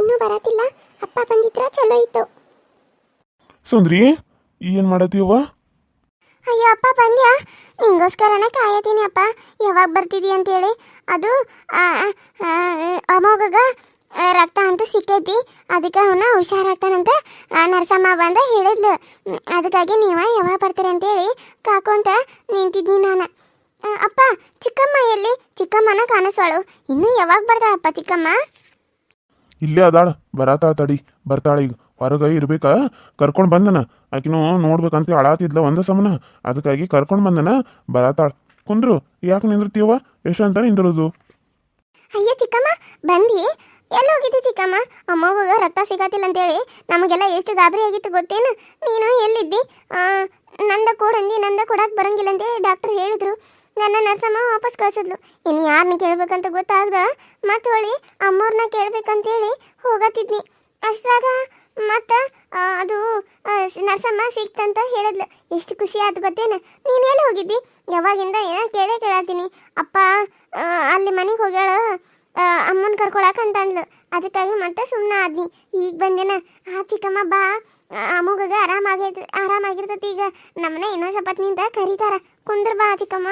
ಇನ್ನೂ ಬರತಿಲ್ಲ ಅಪ್ಪ ಬಂದಿದ್ರ ಚಲೋ ಇತ್ತು. ಸುಂದ್ರಿ ಏನ್ ಮಾಡತ್ತೀವ ಅಯ್ಯೋ ಅಪ್ಪ ಬಂದ್ಯಾ? ನಿಂಗೋಸ್ಕರನೇ ಕಾಯತೀನಿ ಅಪ್ಪ. ಯಾವಾಗ ಬರ್ತಿದಿ ಅಂತೇಳಿ. ಅದು ಅಮೋಗಗ ರಕ್ತ ಅಂತೂ ಸಿಕ್ಕೈತಿ. ಅದಕ್ಕೆ ಅವನ ಹುಷಾರಾಗ್ತಾನಂತ ನರಸಮ್ಮ ಬಂದ ಹೇಳಿದ್ಲು. ಅದಕ್ಕಾಗಿ ನೀವ ಯಾವಾಗ ಬರ್ತೀರಿ ಅಂತೇಳಿ. ಕಾಕೊಂತ ನಿಂತಿದ್ನಿ ನಾನು. ಅಪ್ಪ ಚಿಕ್ಕಮ್ಮ ಎಲ್ಲಿ? ಚಿಕ್ಕಮ್ಮನ ಕಾಣಿಸೋಳು ಇನ್ನೂ ಯಾವಾಗ ಬರ್ತಾಳಪ್ಪ ಚಿಕ್ಕಮ್ಮ? ಇಲ್ಲೇ ಅದಾಳ, ಬರಾತಾಳ ತಡಿ, ಬರ್ತಾಳ ಈಗ. ಹೊರಗೆ ಇರ್ಬೇಕಾ? ಕರ್ಕೊಂಡು ಬಂದನ. ಆಕಿನೂ ನೋಡ್ಬೇಕಂತ ಅಳಾತಿದ್ಲ ಒಂದ ಸಮನ. ಅದಕ್ಕಾಗಿ ಕರ್ಕೊಂಡು ಬಂದನ, ಬರಾತಾಳ. ಕುಂದ್ರು, ಯಾಕೆ ನಿಂದಿರ್ತೀವ ಎಷ್ಟಂತ ನಿಂದಿರೋದು? ಅಯ್ಯ ಚಿಕ್ಕಮ್ಮ ಬಂದಿ ಎಲ್ಲ ಹೋಗಿದ್ದೆ ಚಿಕ್ಕಮ್ಮ? ಅಮ್ಮಗ ರಕ್ತ ಸಿಗತ್ತಿಲ್ಲ ಅಂತೇಳಿ ನಮಗೆಲ್ಲ ಎಷ್ಟು ಗಾಬರಿ ಆಗಿತ್ತು ಗೊತ್ತೇನು? ನೀನು ಎಲ್ಲಿದ್ದಿ? ನಂದ ಕೊಡಂದಿ, ನಂದ ಕೊಡಕ್ಕೆ ಬರಂಗಿಲ್ಲ ಅಂತೇಳಿ ಡಾಕ್ಟರ್ ಹೇಳಿದ್ರು. ನನ್ನ ನರ್ಸಮ್ಮ ವಾಪಸ್ ಕಳ್ಸಿದ್ಲು. ಇನ್ನು ಯಾರನ್ನ ಕೇಳ್ಬೇಕಂತ ಗೊತ್ತಾಗ್ದ ಮತ್ತೆ ಹೊಳಿ ಅಮ್ಮವ್ರನ್ನ ಕೇಳ್ಬೇಕಂತೇಳಿ ಹೋಗತ್ತಿದ್ನಿ. ಅಷ್ಟ್ರಾಗ ಮತ್ತು ಅದು ನರಸಮ್ಮ ಸಿಕ್ತಂತ ಹೇಳಿದ್ಲು. ಎಷ್ಟು ಖುಷಿ ಆಯ್ತು ಗೊತ್ತೇನು? ನೀನು ಎಲ್ಲಿ ಹೋಗಿದ್ದಿ? ಯಾವಾಗಿಂದ ಏನೋ ಕೇಳೇ ಕೇಳತ್ತೀನಿ ಅಪ್ಪ ಅಲ್ಲಿ ಮನೆಗೆ ಹೋಗ್ಯಾಳ ಅಮ್ಮನ ಕರ್ಕೊಳಕ್ ಅಂತ ಅಂದ್ಲು ಅದಕ್ಕಾಗಿ ಮತ್ತೆ ಸುಮ್ಮನೆ ಆದ್ನಿ. ಈಗ ಬಂದೇನ, ಆ, ಚಿಕ್ಕಮ್ಮ, ಬಾ. ಅಮ್ಮಗ ಆರಾಮಾಗೈತಿ, ಆರಾಮಾಗಿರ್ತೈತಿ ಈಗ. ನಮ್ಮನೆ ಇನ್ನೊಂದು ಸಪತ್ನಿಂದ ಕರೀತಾರ. ಕುಂದ್ರ ಬಾ ಚಿಕ್ಕಮ್ಮ.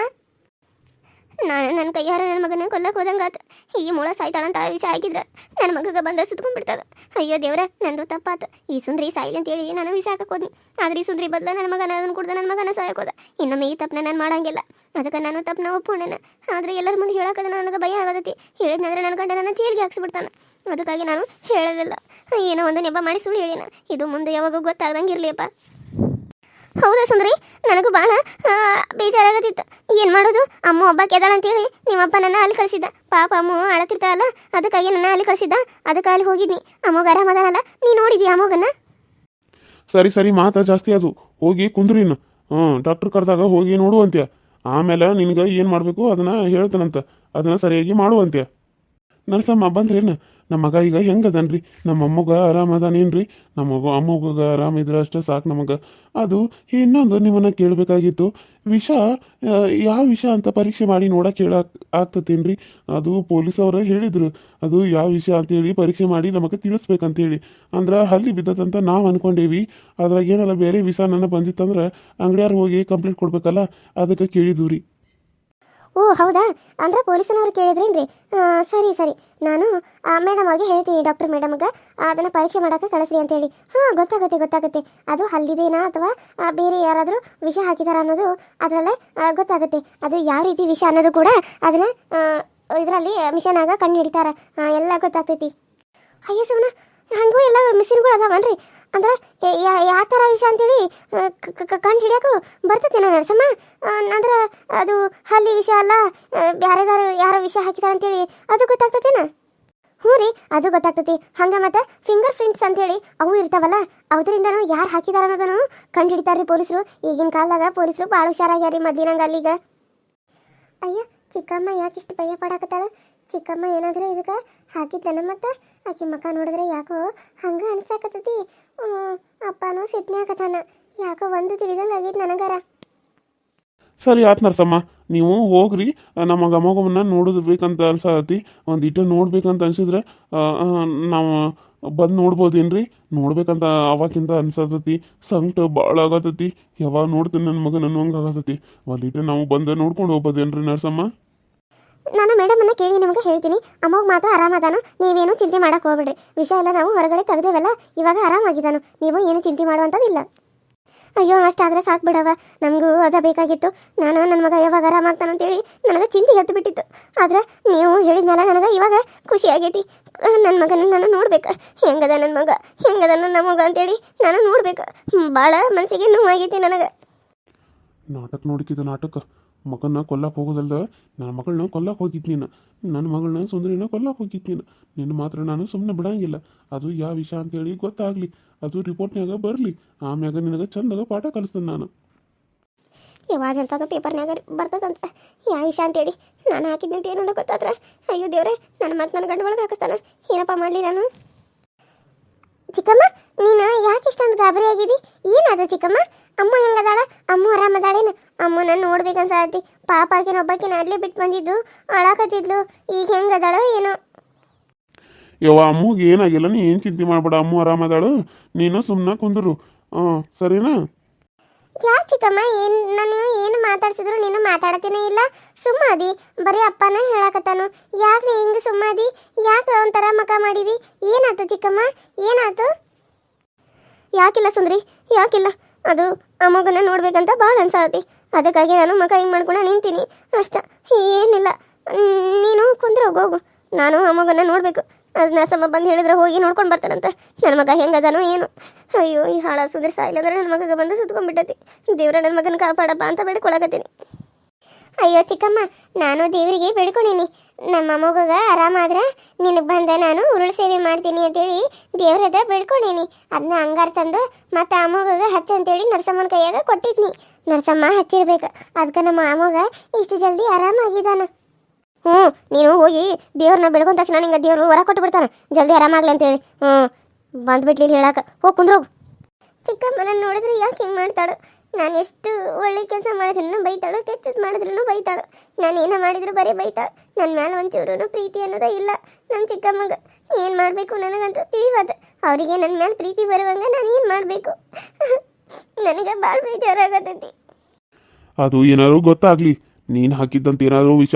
ನಾನು ನನ್ನ ಕೈಯಾರ ನನ್ನ ಮಗನ ಕೊಲ್ಲಕ್ಕೆ ಹೋದಂಗಾತ ಈ ಮೂಳ ಸಾಯ್ತಾಳಂತ ವಿಷಯ ಆಗಿದ್ರ ನನ್ನ ಮಗಗ ಬಂದ ಸುತ್ಕೊಂಡ್ಬಿಡ್ತದ ಅಯ್ಯೋ ದೇವ್ರ, ನಂದು ತಪ್ಪಾತ. ಈ ಸುಂದ್ರಿ ಸಾಯಿಲಿ ಅಂತೇಳಿ ನಾನು ವಿಷ ಹಾಕಕ್ಕೆ ಹೋದ್ನಿ. ಆದ್ರೆ ಈ ಸುಂದ್ರಿ ಬದಲ ನನ್ನ ಮಗನ ಅದನ್ನು ಕುಡ್ದ ನನ್ನ ಮಗನ ಸಾಯಕ್ಕೆ ಹೋದ. ಇನ್ನೊಮ್ಮೆ ಈ ತಪ್ಪನ ನಾನು ಮಾಡಂಗಿಲ್ಲ. ಅದಕ್ಕೆ ನಾನು ತಪ್ಪನ ಒಪ್ಕೊಂಡೇನ. ಆದ್ರೆ ಎಲ್ಲರ ಮುಂದೆ ಹೇಳಕ್ಕದ ನನಗೆ ಭಯ ಆಗತೈತಿ. ಹೇಳಿದ್ನಂದ್ರೆ ನನ್ನ ಗಂಡ ನನ್ನ ಚೇರಿಗೆ ಹಾಕ್ಸ್ಬಿಡ್ತಾನೆ. ಅದಕ್ಕಾಗಿ ನಾನು ಹೇಳೋದಿಲ್ಲ. ಏನೋ ಒಂದು ನೆಪ ಮಾಡಿ ಸುಳ್ಳು ಹೇಳಿನ. ಇದು ಮುಂದೆ ಯಾವಾಗ ಗೊತ್ತಾಗ್ದಂಗೆ ಇರ್ಲಿಯಪ್ಪ. ಹೌದಾ ಸುಂದ್ರಿ? ನನಗೂ ಭಾಳ ಬೇಜಾರಾಗತ್ತಿತ್ತು ಏನು ಮಾಡೋದು? ಅಮ್ಮ ಒಬ್ಬ ಕೆದಾಳ ಅಂತೇಳಿ ನಿಮ್ಮಪ್ಪ ನನ್ನ ಅಲ್ಲಿ ಕಳಿಸಿದ್ದ. ಪಾಪ ಅಮ್ಮ ಅಳತಿರ್ತಾಳಲ್ಲ, ಅದಕ್ಕಾಗಿ ನನ್ನ ಅಲ್ಲಿ ಕಳಿಸಿದ್ದ. ಅದಕ್ಕೆ ಅಲ್ಲಿ ಹೋಗಿದ್ನಿ. ಅಮ್ಮಗ ಆರಾಮದಾನಲ್ಲ ನೀ ನೋಡಿದ್ಯಾ ಅಮ್ಮಗನ್ನ? ಸರಿ ಸರಿ, ಮಾತ ಜಾಸ್ತಿ ಅದು. ಹೋಗಿ ಕುಂದ್ರಿನ ಹ್ಞೂ ಡಾಕ್ಟರ್ ಕರೆದಾಗ ಹೋಗಿ ನೋಡುವಂತ್ಯ. ಆಮೇಲೆ ನಿನಗೆ ಏನು ಮಾಡಬೇಕು ಅದನ್ನ ಹೇಳ್ತಾನಂತ. ಅದನ್ನ ಸರಿಯಾಗಿ ಮಾಡುವಂತ್ಯ. ನರ್ಸಮ್ಮ ಬಂದ್ರೇನು ನಮ್ಮ ಮಗ ಈಗ ಹೆಂಗದನ್ರಿ? ನಮ್ಮ ಅಮ್ಮಗ ನಮ್ಮ ಮಗ ಅಮ್ಮಗ ಆರಾಮಿದ್ರೆ ಅಷ್ಟೇ ಸಾಕು ನಮಗೆ. ಅದು ಇನ್ನೊಂದು ನಿಮ್ಮನ್ನ ಕೇಳಬೇಕಾಗಿತ್ತು. ವಿಷ ಯಾವ ವಿಷ ಅಂತ ಪರೀಕ್ಷೆ ಮಾಡಿ ನೋಡಕ್ಕೆ ಹೇಳಕ್ ಆಗ್ತತೇನ್ರಿ? ಅದು ಪೊಲೀಸ್ ಅವರು ಹೇಳಿದ್ರು. ಅದು ಯಾವ ವಿಷಯ ಅಂತೇಳಿ ಪರೀಕ್ಷೆ ಮಾಡಿ ನಮಗೆ ತಿಳಿಸ್ಬೇಕಂತೇಳಿ. ಅಂದ್ರೆ ಹಲ್ಲಿ ಬಿದ್ದದಂತ ನಾವು ಅನ್ಕೊಂಡೇವಿ. ಅದ್ರಾಗ ಏನಲ್ಲ ಬೇರೆ ವಿಷ ನನ್ನ ಬಂದಿತ್ತಂದ್ರೆ ಅಂಗಡಿಯಾರು ಹೋಗಿ ಕಂಪ್ಲೇಂಟ್ ಕೊಡ್ಬೇಕಲ್ಲ? ಅದಕ್ಕೆ ಕೇಳಿದ್ವು ರೀ ಓ, ಹೌದಾ? ಅಂದ್ರೆ ಪೊಲೀಸನವ್ರು ಕೇಳಿದ್ರೇನ್ರಿ? ಸರಿ ಸರಿ. ನಾನು ಮೇಡಮ್ ಅವ್ರಿಗೆ ಹೇಳ್ತೀನಿ ಡಾಕ್ಟರ್ ಮೇಡಮ್ಗೆ ಅದನ್ನು ಪರೀಕ್ಷೆ ಮಾಡೋಕೆ ಕಳಿಸ್ರಿ ಅಂತೇಳಿ. ಹಾಂ, ಗೊತ್ತಾಗುತ್ತೆ ಗೊತ್ತಾಗುತ್ತೆ. ಅದು ಹಲ್ಲಿದೇನಾ ಅಥವಾ ಬೇರೆ ಯಾರಾದರೂ ವಿಷ ಹಾಕಿದಾರ ಅನ್ನೋದು ಅದರಲ್ಲೇ ಗೊತ್ತಾಗುತ್ತೆ. ಅದು ಯಾವ ರೀತಿ ವಿಷ ಅನ್ನೋದು ಕೂಡ ಅದನ್ನು ಇದರಲ್ಲಿ ಮಿಷನಾಗ ಕಣ್ಣು ಹಿಡಿತಾರ. ಎಲ್ಲ ಗೊತ್ತಾಗ್ತೈತಿ. ಅಯ್ಯೋ ಸುಮ್ಮನೆ ಹಂಗೂ ಎಲ್ಲ ಮಿಷಿನ್ಗಳು ಅದಾವನ್ರಿ? ಅಂದ್ರೆ ಯಾವ ಥರ ವಿಷಯ ಅಂತೇಳಿ ಕಂಡು ಹಿಡಿಯೋಕು ಬರ್ತದೇನ ನರಸಮ್ಮ. ಅಂದ್ರೆ ಅದು ಹಲ್ಲಿ ವಿಷ ಅಲ್ಲ ಬ್ಯಾರೆದಾರು ಯಾರೋ ವಿಷ ಹಾಕಿದಾರ ಅಂತೇಳಿ, ಅದು ಗೊತ್ತಾಗ್ತದೇನ ಹ್ಞೂ ರೀ, ಅದು ಗೊತ್ತಾಗ್ತತಿ. ಹಂಗೆ ಮತ್ತೆ ಫಿಂಗರ್ ಪ್ರಿಂಟ್ಸ್ ಅಂತೇಳಿ ಅವು ಇರ್ತಾವಲ್ಲ ಅದರಿಂದನು ಯಾರು ಹಾಕಿದಾರ ಅನ್ನೋದನ್ನು ಕಂಡು ಹಿಡಿತಾರ್ರಿ ಪೊಲೀಸರು. ಈಗಿನ ಕಾಲದಾಗ ಪೊಲೀಸರು ಭಾಳ ಹುಷಾರಾಗ್ಯಾರಿ ಮೊದ್ಲಿನಂಗ ಅಲ್ಲಿಗ. ಅಯ್ಯ, ಚಿಕ್ಕಮ್ಮ ಯಾಕೆ ಇಷ್ಟು ಭಯ ಪಡಾಕತ್ತಾಳ? ಚಿಕ್ಕಮ್ಮ ಏನಾದ್ರೆ ಇದಕ್ಕೆ ಹಾಕಿದ್ದಾನ ಮತ್ತೆ? ಆಕೆ ಮಕ್ಕ ನೋಡಿದ್ರೆ ಯಾಕೋ ಹಂಗ ಅನ್ಸಾಕತ್ತೈತಿ. ಹ್ಮ್, ಅಪ್ಪನೂ ಸಿಟ್ನ್ಯಾಕತ್ತಾನ ಯಾಕೋ ಒಂದು ತಿಳಿದಂಗೆ ಆಗೈತೆ ನನಗರ. ಸರಿ ಆತ್ ನರ್ಸಮ್ಮ. ನೀವು ಹೋಗ್ರಿ. ನಮ್ಮ ಗಮಗಮನ್ನ ನೋಡಬೇಕಂತ ಅನ್ಸತಿ ಒಂದು ಇಟ್ಟು ನೋಡ್ಬೇಕಂತ ಅನ್ಸಿದ್ರೆ ನಾವು ಬಂದು ನೋಡ್ಬೋದೇನ್ರಿ? ನೋಡ್ಬೇಕಂತ ಅವಾಗಿಂದ ಅನ್ಸತತಿ. ಸಂಕಟ ಭಾಳ ಆಗತತಿ. ಯಾವಾಗ ನೋಡ್ತೀನಿ ನನ್ನ ಮಗ ಹಂಗೆ ಆಗತತಿ. ಒಂದಿಟ್ಟು ನಾವು ಬಂದು ನೋಡ್ಕೊಂಡು ಹೋಗ್ಬೋದೇನ್ರಿ ನರ್ಸಮ್ಮ? ನಾನು ಮೇಡಮನ್ನ ಕೇಳಿ ನಿಮಗೆ ಹೇಳ್ತೀನಿ. ಅಮ್ಮಗೆ ಮಾತ್ರ ಆರಾಮದಾನು. ನೀವೇನು ಚಿಂತೆ ಮಾಡಕ್ಕೆ ಹೋಗ್ಬಿಡ್ರಿ. ವಿಷಯ ಎಲ್ಲ ನಾವು ಹೊರಗಡೆ ತೆಗ್ದೇವಲ್ಲ, ಇವಾಗ ಆರಾಮಾಗಿದ್ದಾನು. ನೀವು ಏನು ಚಿಂತೆ ಮಾಡುವಂಥದ್ದಿಲ್ಲ. ಅಯ್ಯೋ, ಅಷ್ಟಾದ್ರೆ ಸಾಕು ಬಿಡವ ನಮಗೂ ಅದ ಬೇಕಾಗಿತ್ತು. ನಾನು ನನ್ನ ಮಗ ಯಾವಾಗ ಆರಾಮಾಗ್ತಾನಂತೇಳಿ ನನಗೆ ಚಿಂತೆ ಎದ್ದು ಬಿಟ್ಟಿತ್ತು. ಆದ್ರೆ ನೀವು ಹೇಳಿದ್ಮೇಲೆ ನನಗೆ ಇವಾಗ ಖುಷಿ ಆಗೈತಿ. ನನ್ನ ಮಗನ ನಾನು ನೋಡ್ಬೇಕು. ಹೆಂಗದ ನನ್ನ ಮಗ? ಹೆಂಗದ ನನ್ನ ಮಗ ಅಂತೇಳಿ ನಾನು ನೋಡ್ಬೇಕು. ಭಾಳ ಮನಸ್ಸಿಗೆ ನೋವಾಗೈತಿ ನನಗೆ. ನಾಟಕ ನೋಡಿಕಿದ ನಾಟಕ. ಮಗನ್ನ ಕೊಲ್ಲಕ್ಕೆ ಹೋಗೋದಲ್ದ? ನನ್ನ ಮಗಳನ್ನ ಕೊಲ್ಲಕ್ಕೆ ಹೋಗಿದ್ ನೀನು. ನನ್ನ ಮಗಳನ್ನ ಸುಂದರಿನ ಕೊಲ್ಲಕ್ಕೆ ಹೋಗಿದ್ದೀನಿ ನಿನ್ನ ಮಾತ್ರ ನಾನು ಸುಮ್ಮನೆ ಬಿಡಂಗಿಲ್ಲ. ಅದು ಯಾವ ವಿಷಯ ಅಂತೇಳಿ ಗೊತ್ತಾಗ್ಲಿ. ಅದು ರಿಪೋರ್ಟ್ನ್ಯಾಗ ಬರಲಿ. ಆಮ್ಯಾಗ ನಿನಗೆ ಚಂದಾಗ ಪಾಠ ಕಲಿಸ್ತೇನೆ ನಾನು. ಯಾವಾಗ ಎಂಥದ್ದು ಪೇಪರ್ನಾಗ ಬರ್ತದಂತ. ಯಾವ ವಿಷಯ ಅಂತೇಳಿ ನಾನು ಹಾಕಿದ್ದಂತ ಏನೋ ಗೊತ್ತಾದ್ರೆ? ಅಯ್ಯೋ ದೇವ್ರೆ, ನನ್ನ ಮತ್ತೆ ನನ್ನ ಗಂಡ ಒಳಗೆ ಹಾಕಿಸ್ತಾನ. ಏನಪ್ಪ ಮಾಡಲಿ ನಾನು? ಚಿಕ್ಕಮ್ಮ, ನೀನು ಯಾಕೆ ಇಷ್ಟೊಂದು ಗಾಬರಿ ಆಗಿದಿ? ಏನಾದ ಚಿಕ್ಕಮ್ಮ? ಅಮ್ಮ ಹೆಂಗದಾಳ? ಅಮ್ಮ ಆರಾಮದಾಳೇನು? ಅಮ್ಮನ ನೋಡ್ಬೇಕನ್ಸತಿ ಪಾಪ ಆಕಿನ ಒಬ್ಬಾಕಿನ ಅಲ್ಲೇ ಬಿಟ್ಟು ಬಂದಿದ್ದು. ಅಳಾಕತ್ತಿದ್ಲು. ಈಗ ಹೆಂಗದಾಳೋ ಏನೋ. ಯವ್ವ ಅಮ್ಮಗೆ ಏನಾಗಿಲ್ಲ. ನೀ ಏನು ಚಿಂತೆ ಮಾಡ್ಬೇಡ ಅಮ್ಮ ಆರಾಮದಾಳು ನೀನು ಸುಮ್ಮನೆ ಕುಂದರು. ಹ್ಞೂ ಸರಿನಾ? ಯಾ ಚಿಕ್ಕಮ್ಮ? ಏನು ನಾನು ಏನು ಮಾತಾಡ್ಸಿದ್ರು ನೀನು ಮಾತಾಡತೇನೆ ಇಲ್ಲ. ಸುಮ್ಮಾದಿ. ಬರೀ ಅಪ್ಪನ ಹೇಳಕತ್ತಾನು. ಯಾಕೆ ನೀ ಹಿಂಗೆ ಸುಮ್ಮಾದಿ? ಯಾಕೆ ಒಂಥರ ಮಕ ಮಾಡಿದಿ? ಏನಾಯ್ತು ಚಿಕ್ಕಮ್ಮ? ಏನಾಯ್ತು ಯಾಕಿಲ್ಲ ಸುಂದ್ರಿ? ಯಾಕಿಲ್ಲ. ಅದು ಆ ಮಗನ ನೋಡ್ಬೇಕಂತ ಭಾಳ ಅನ್ಸಾತಿ. ಅದಕ್ಕಾಗಿ ನಾನು ಮಗ ಹಿಂಗೆ ಮಾಡ್ಕೊಂಡು ನಿಂತೀನಿ. ಅಷ್ಟ, ಏನಿಲ್ಲ. ನೀನು ಕುಂದ್ರೆ, ಹೋಗು ನಾನು ಆ ಮಗನ ನೋಡಬೇಕು. ಅದನ್ನ ಸಮ ಬಂದು ಹೇಳಿದ್ರೆ ಹೋಗಿ ನೋಡ್ಕೊಂಡು ಬರ್ತಾನಂತ. ನನ್ನ ಮಗ ಹೆಂಗದಾನೋ ಏನು. ಅಯ್ಯೋ, ಈ ಹಾಳ ಸಾಯಿಲ್ಲ ಅಂದ್ರೆ ನನ್ನ ಮಗಗೆ ಬಂದು ಸುತ್ಕೊಂಡ್ಬಿಟ್ಟತಿ. ದೇವ್ರ ನನ್ನ ಮಗನ ಕಾಪಾಡಪ್ಪ ಅಂತ ಬೇಡ್ಕೊಳಕತ್ತೀನಿ. ಅಯ್ಯೋ ಚಿಕ್ಕಮ್ಮ, ನಾನು ದೇವರಿಗೆ ಬೇಡ್ಕೊಂಡಿನಿ ನಮ್ಮ ಮಗುಗ ಆರಾಮಾದ್ರೆ ನಿನಗೆ ಬಂದ ನಾನು ಉರುಳು ಸೇವೆ ಮಾಡ್ತೀನಿ ಅಂತೇಳಿ ದೇವ್ರದ ಬೇಡ್ಕೊಂಡಿನಿ ಅದನ್ನ ಹಂಗಾರ ತಂದು ಮತ್ತೆ ಆ ಮಗುಗ ಹಚ್ಚ ಅಂತೇಳಿ ನರಸಮ್ಮನ ಕೈಯಾಗ ಕೊಟ್ಟಿದ್ನಿ. ನರಸಮ್ಮ ಹಚ್ಚಿರ್ಬೇಕು ಅದಕ್ಕೆ ನಮ್ಮ ಅಮ್ಮಗ ಇಷ್ಟು ಜಲ್ದಿ ಆರಾಮಾಗಿದ್ದಾನ ಹ್ಞೂ, ನೀನು ಹೋಗಿ ದೇವ್ರನ್ನ ಬೆಳ್ಕೊಂಡ ತಕ್ಷಣ ನಿಂಗೆ ದೇವರು ಹೊರ ಕೊಟ್ಟು ಬಿಡ್ತಾನೆ ಜಲ್ದಿ ಆರಾಮಾಗ್ಲಿ ಅಂತೇಳಿ. ಹ್ಞೂ, ಬಂದ್ಬಿಟ್ಲಿ ಹೇಳಕ್ಕೆ ಹೋಗಿ ಕುಂದ್ರೋಗು. ಚಿಕ್ಕಮ್ಮನ ನೋಡಿದ್ರೆ ಯಾಕೆ ಹಿಂಗೆ ಮಾಡ್ತಾಳು. ನಾನು ಎಷ್ಟು ಒಳ್ಳೆ ಕೆಲಸ ಮಾಡಿದ್ರು ಬೈತಾಳು ಕೆಟ್ಟದ್ದು ಮಾಡಿದ್ರು ಬೈತಾಳು. ನಾನು ಏನೋ ಮಾಡಿದ್ರು ಬರೀ ಬೈತಾಳು. ನನ್ನ ಮೇಲೆ ಒಂಚೂರು ಪ್ರೀತಿ ಅನ್ನೋದೇ ಇಲ್ಲ. ನಮ್ಮ ಚಿಕ್ಕಮ್ಮಗ ಏನು ಮಾಡಬೇಕು ನನಗಂತೂ ತಿಳಿವಾದ ಅವರಿಗೆ ನನ್ನ ಮೇಲೆ ಪ್ರೀತಿ ಬರುವಂಗ ನಾನು ಏನು ಮಾಡಬೇಕು? ನನಗೆ ಭಾಳ ಬೇಜಾರಾಗತೈತಿ ಅದು ಏನಾದ್ರು ಗೊತ್ತಾಗ್ಲಿ. ನೀನು ಹಾಕಿದ್ದಂತ ಏನಾದರೂ ವಿಷ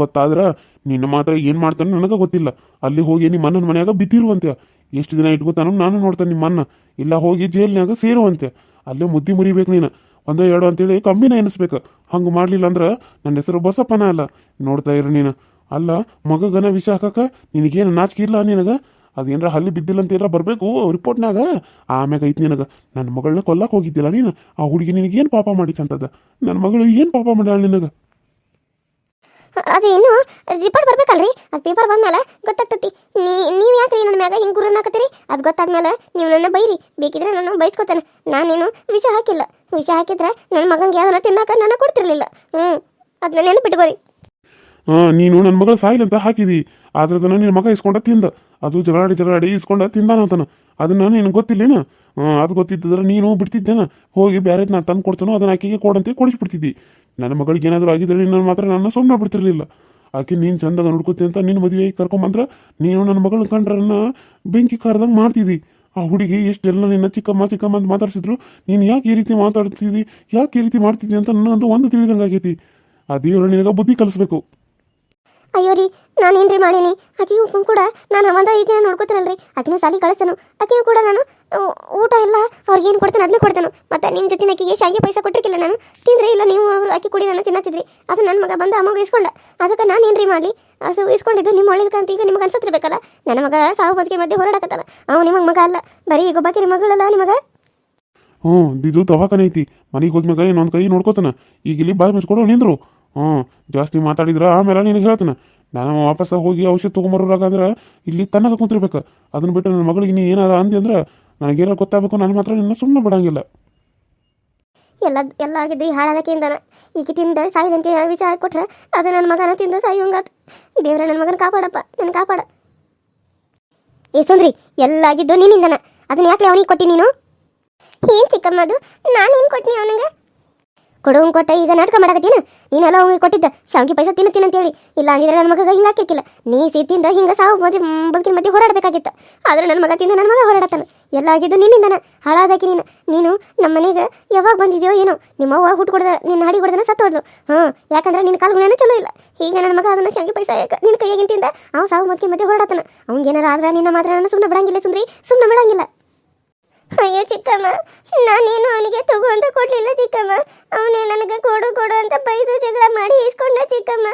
ಗೊತ್ತಾದ್ರೆ ನಿನ್ನ ಮಾತ್ರ ಏನು ಮಾಡ್ತಾನೆ ನನಗೆ ಗೊತ್ತಿಲ್ಲ. ಅಲ್ಲಿ ಹೋಗಿ ನಿಮ್ಮ ಅಣ್ಣನ ಮನ್ಯಾಗ ಬಿದ್ದಿರುವಂತೆ ಎಷ್ಟು ದಿನ ಇಟ್ಕೋತಾನೋ ನಾನು ನೋಡ್ತೇನೆ ನಿಮ್ಮ ಅಣ್ಣ ಇಲ್ಲ ಹೋಗಿ ಜೈಲಿನಾಗ ಸೇರುವಂತೆ ಅಲ್ಲೇ ಮುದ್ದಿ ಮುರಿಬೇಕು ನೀನು. ಒಂದೋ ಎರಡು ಅಂತೇಳಿ ಕಂಬಿನ ಎನಿಸ್ಬೇಕು. ಹಂಗೆ ಮಾಡಲಿಲ್ಲ ಅಂದ್ರೆ ನನ್ನ ಹೆಸರು ಬಸಪ್ಪನ ಅಲ್ಲ. ನೋಡ್ತಾ ಇರು ನೀನು. ಅಲ್ಲ, ಮಗಗನ ವಿಷ ಹಾಕಕ್ಕೆ ನಿನಗೇನು ನಾಚಿಕೆ ಇಲ್ಲ ನಿನಗೆ? ಅದೇನ್ರ ಹಲ್ಲಿ ಬಿದ್ದಿಲ್ಲ ಅಂತ ಏನಾರ ಬರಬೇಕು ರಿಪೋರ್ಟ್ನಾಗ ಆಮ್ಯಾಗ ಐತಿ ನಿನಗೆ. ನನ್ನ ಮಗಳನ್ನ ಕೊಲ್ಲಕ್ಕೆ ಹೋಗಿದ್ದಿಲ್ಲ ನೀನು. ಆ ಹುಡುಗಿ ನಿನಗೇನು ಪಾಪ ಮಾಡಿತ್ತಂತದ ನನ್ನ ಮಗಳು ಏನು ಪಾಪ ಮಾಡ್ಯಾಳ ನಿನಗೆ? ಅದೇನು? ರಿಪೋರ್ಟ್ ಬರ್ಬೇಕಲ್ರಿ? ಅದು ಪೇಪರ್ ಬಂದ್ಮೇಲೆ ಗೊತ್ತಾಗ್ತತಿ. ನೀ ನೀವು ಯಾಕೆ ರೀ ನನ್ನ ಮ್ಯಾಗ ಹಿಂಗೆ ಗುರನ್ ಹಾಕತ್ತೀರಿ? ಅದು ಗೊತ್ತಾದ್ಮೇಲೆ ನೀವು ನನ್ನ ಬೈರಿ. ಬೇಕಿದ್ರೆ ನಾನು ಬೈಸ್ಕೊತಾನೆ. ನಾನೇನು ವಿಷ ಹಾಕಿಲ್ಲ. ವಿಷ ಹಾಕಿದ್ರೆ ನನ್ನ ಮಗಂಗೆ ಯಾವ್ದನ್ನ ತಿನ್ನಾಕ ನಾನು ಕೊಡ್ತಿರ್ಲಿಲ್ಲ. ಹ್ಞೂ ಅದನ್ನ ನೆನಪಿಟ್ಕೋರಿ ಹಾಂ ನೀನು ನನ್ನ ಮಗಳು ಅಂತ ಹಾಕಿದಿ. ಆದ್ರೆ ಅದನ್ನ ನಿನ್ನ ಮಗ ಇಸ್ಕೊಂಡ ತಿಂದ. ಅದು ಜಗಳಾಡಿ ಜಗಳಾಡಿ ಇಸ್ಕೊಂಡ ತಿಂದಾನಂತಾನ ಅದನ್ನ ನಿನಗೆ ಗೊತ್ತಿಲ್ಲೇನ? ಅದು ಗೊತ್ತಿದ್ದರೆ ನೀನು ಬಿಡ್ತಿದ್ದೇನ? ಹೋಗಿ ಬೇರೆ ನಾನು ತಂದು ಕೊಡ್ತಾನೋ ಅದನ್ನ ಆಕೆಗೆ ಕೊಡಂತೆ ಕೊಡಿಸ್ಬಿಡ್ತಿದ್ದಿ. ನನ್ನ ಮಗಳಿಗೆ ಏನಾದರೂ ಆಗಿದ್ರೆ ನೀನು ಮಾತ್ರ ನನ್ನ ಸುಮ್ಮನೆ ಬಿಡ್ತಿರ್ಲಿಲ್ಲ. ಆಕೆ ನೀನು ಚಂದಾಗ ನೋಡ್ಕೊತಿ ಅಂತ ನಿನ್ನ ಮದುವೆ ಕರ್ಕೊಂಬಂದ್ರೆ ನೀನು ನನ್ನ ಮಗಳ ಕಂಡ್ರನ್ನ ಬೆಂಕಿ ಕಾರ್ದಂಗೆ ಮಾಡ್ತಿದ್ದಿ. ಆ ಹುಡುಗಿ ಎಷ್ಟೆಲ್ಲ ನಿನ್ನ ಚಿಕ್ಕಮ್ಮ ಚಿಕ್ಕಮ್ಮ ಅಂತ ಮಾತಾಡ್ಸಿದ್ರು. ನೀನು ಯಾಕೆ ಈ ರೀತಿ ಮಾತಾಡ್ತಿದ್ದಿ? ಯಾಕೆ ಈ ರೀತಿ ಮಾಡ್ತಿದ್ದಿ ಅಂತ ನನಗಂತೂ ಒಂದು ತಿಳಿದಂಗೆ ಆಗೈತಿ ಆ ದೇವರು ನಿನಗೆ ಬುದ್ಧಿ ಕಲಿಸ್ಬೇಕು. ಅಯ್ಯೋ ರೀ ನಾನೇನ್ರಿ ಮಾಡೀನಿ? ಆಕೆಗೂ ಕೂಡ ನಾನು ಅವಂದ ದಿನ ನೋಡ್ಕೋತೀನಲ್ರಿ. ಆಕಿನೂ ಸಾಲಿ ಕಳಿಸ್ತಾನು. ಆಕಿನೂ ಕೂಡ ನಾನು ಊಟ ಎಲ್ಲ ಅವ್ರಿಗೇನು ಕೊಡ್ತಾನೆ ಅದನ್ನ ಕೊಡ್ತಾನು. ಮತ್ತೆ ನಿಮ್ಮ ಜೊತೆ ಆಕೆಗೆ ಶಾವಿಗೆ ಪೈಸಾ ಕೊಟ್ಟಿರ್ಕಿಲ್ಲ ನಾನು. ತಿಂದ್ರೆ ಇಲ್ಲ, ನೀವು ಅವರು ಆಕಿ ಕುಡಿ ನಾನು ತಿನ್ನತ್ತಿದ್ರಿ. ಅದು ನನ್ನ ಮಗ ಬಂದು ಅಮ್ಮಗೆ ಇಸ್ಕೊಂಡ ಅದಕ್ಕೆ ನಾನು ಏನ್ರಿ ಮಾಡಲಿ? ಅದು ಇಸ್ಕೊಂಡಿದ್ದು ನಿಮ್ಮ ಒಳ್ಳೇದಕ್ಕಂತ ಈಗ ನಿಮಗೆ ಅನ್ಸತ್ತಿರ್ಬೇಕಲ್ಲ? ನನ್ನ ಮಗ ಸಾವು ಬದುಕಿ ಮಧ್ಯೆ ಹೋರಾಡಕತ್ತಾನ ಅವ ನಿಮಗೆ ಮಗ ಅಲ್ಲ. ಬರೀ ಈಗ ಒಬ್ಬಾಕಿರಿ ಮಗಳಲ್ಲ ನಿಮಗ? ಹ್ಞೂ ಇದು ದವಾಖಾನೆ ಐತಿ. ಮನೆಗೆ ಮಗ ಇನ್ನೊಂದು ಕೈ ನೋಡ್ಕೋತಾನ. ಈಗ ಇಲ್ಲಿ ಬಾಯಿ ಮುಚ್ಕೊಡೋ ನಿಂದ್ರು. ಹ್ಞೂ ಜಾಸ್ತಿ ಮಾತಾಡಿದ್ರ ಆಮೇಲೆ ನಿನಗೆ ಹೇಳ್ತಾನೆ. ನಾನು ವಾಪಸ್ ಹೋಗಿ ಔಷಧ ತೊಗೊಂಬರೋರಾಗಂದ್ರೆ ಇಲ್ಲಿ ತನ್ನಗ ಕುಂತಿರ್ಬೇಕು. ಅದನ್ನ ಬಿಟ್ಟು ನನ್ನ ಮಗಳಿಗೆ ನೀ ಏನಾರ ಅಂದಿ ಅಂದ್ರೆ ನನಗೇನಾರ ಗೊತ್ತಾಗಬೇಕು ನಾನು ಮಾತ್ರ ನಿನ್ನ ಸುಮ್ಮನೆ ಬಿಡಂಗಿಲ್ಲ. ಎಲ್ಲ ಎಲ್ಲ ಆಗಿದ್ದು ಹಾಳಾದಕ್ಕಿಂದನ. ಈಕೆ ತಿಂದ ಸಾಯಿದಂತೆ ವಿಚಾರ ಕೊಟ್ರೆ ಅದು ನನ್ನ ಮಗನ ತಿಂದ ಸಾಯುವಂಗಾತು ದೇವ್ರ ನನ್ನ ಮಗನ ಕಾಪಾಡಪ್ಪ ನನ್ನ ಕಾಪಾಡ. ಏ ಸುಂದ್ರಿ, ಎಲ್ಲ ಆಗಿದ್ದು ನಿನ್ನಿಂದನ. ಅದನ್ನ ಯಾಕೆ ಅವನಿಗೆ ಕೊಟ್ಟಿ ನೀನು? ಏನ್ ಚಿಕ್ಕಮ್ಮ ಅದು? ಏನು ಕೊಟ್ಟಿನಿ ಅವನಿಗೆ? ಕೊಡುವಂಗೆ ಕೊಟ್ಟ ಈಗ ನಾಟಕ ಮಾಡಕತ್ತೀನ? ನೀನೆಲ್ಲ ಅವ್ನಿಗೆ ಕೊಟ್ಟಿದ್ದ. ಶಾಂಕಿ ಪೈಸಾ ತಿನ್ನತ್ತೀನಿ ಅಂತೇಳಿ ಇಲ್ಲ ಅಂದಿದ್ರೆ ನನ್ನ ಮಗ ಹಿಂಗೆ ಹಾಕಿಕ್ಕಿಲ್ಲ ನೀ ಸಿದ್ದಿಂದ ಹಿಂಗೆ ಸಾವು ಮಧ್ಯೆ ಬದುಕಿನ ಮಧ್ಯೆ ಹೋರಾಡಬೇಕಾಗಿತ್ತು. ಆದ್ರೆ ನನ್ನ ಮಗ ತಿಂದ ನನ್ನ ಮಗ ಹೋರಾಡತ್ತಾನ. ಎಲ್ಲ ಆಗಿದ್ದು ನಿನ್ನಿಂದನ. ಹಾಳಾದಾಕಿ ನೀನು. ನೀನು ನಮ್ಮ ಮನೆಗೆ ಯಾವಾಗ ಬಂದಿದೆಯೋ ಏನೋ. ನಿಮ್ಮ ಅವ್ವ ಹುಟ್ಟು ಕೊಡ್ದ ನಿನ್ನ ಹಾಡಿ ಕೊಡ್ದನ ಸತ್ತು ಹೋದ್ಲು. ಹಾಂ, ಯಾಕಂದ್ರೆ ನಿನ್ನ ಕಾಲು ಗುಣನೇ ಚಲೋ ಇಲ್ಲ. ಈಗ ನನ್ನ ಮಗ ಅದನ್ನ ಶಾಂಕಿ ಪೈಸಾ ನಿನ್ನ ಕೈಯಾಗಿಂತಿಂದ ಅವ ಸಾವು ಮದ್ಕೆ ಮಧ್ಯೆ ಹೋರಾಡತ್ತಾನ. ಅವ್ನಿಗೇನಾರ ಆದ್ರೆ ನಿನ್ನ ಮಾತ್ರ ನಾನು ಸುಮ್ಮನೆ ಬಿಡಂಗಿಲ್ಲ ಸುಂದ್ರಿ? ಸುಮ್ಮನೆ ಬಿಡಂಗಿಲ್ಲ. ಅಯ್ಯೋ ಚಿಕ್ಕಮ್ಮ, ನಾನೇನು ಅವನಿಗೆ ತಗೋ ಅಂತ ಕೊಡ್ಲಿಲ್ಲ ಚಿಕ್ಕಮ್ಮ. ಅವನೇ ನನಗೆ ಕೊಡು ಕೊಡು ಅಂತ ಬೈದು ಜಗಳ ಮಾಡಿ ಇಸ್ಕೊಂಡ ಚಿಕ್ಕಮ್ಮ.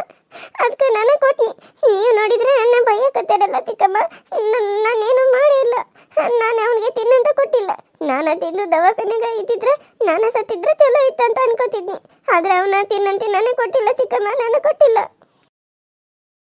ಅದಕ್ಕೆ ನಾನು ಕೊಟ್ನಿ. ನೀವು ನೋಡಿದ್ರೆ ನನ್ನ ಭಯಕತ್ತಾರಲ್ಲ ಚಿಕ್ಕಮ್ಮ. ನನ್- ನಾನೇನು ಮಾಡಿಲ್ಲ. ನಾನು ಅವನಿಗೆ ತಿನ್ನಂತ ಕೊಟ್ಟಿಲ್ಲ. ನಾನು ತಿಂದು ದವಾಖಾನೆಗೆ ಇದ್ದಿದ್ರೆ, ನಾನು ಸತ್ತಿದ್ರೆ ಚಲೋ ಇತ್ತು ಅಂತ ಅನ್ಕೋತಿದ್ನಿ. ಆದ್ರೆ ಅವನ ತಿನ್ನಂತೆ ನಾನೇ ಕೊಟ್ಟಿಲ್ಲ ಚಿಕ್ಕಮ್ಮ ನಾನು ಕೊಟ್ಟಿಲ್ಲ.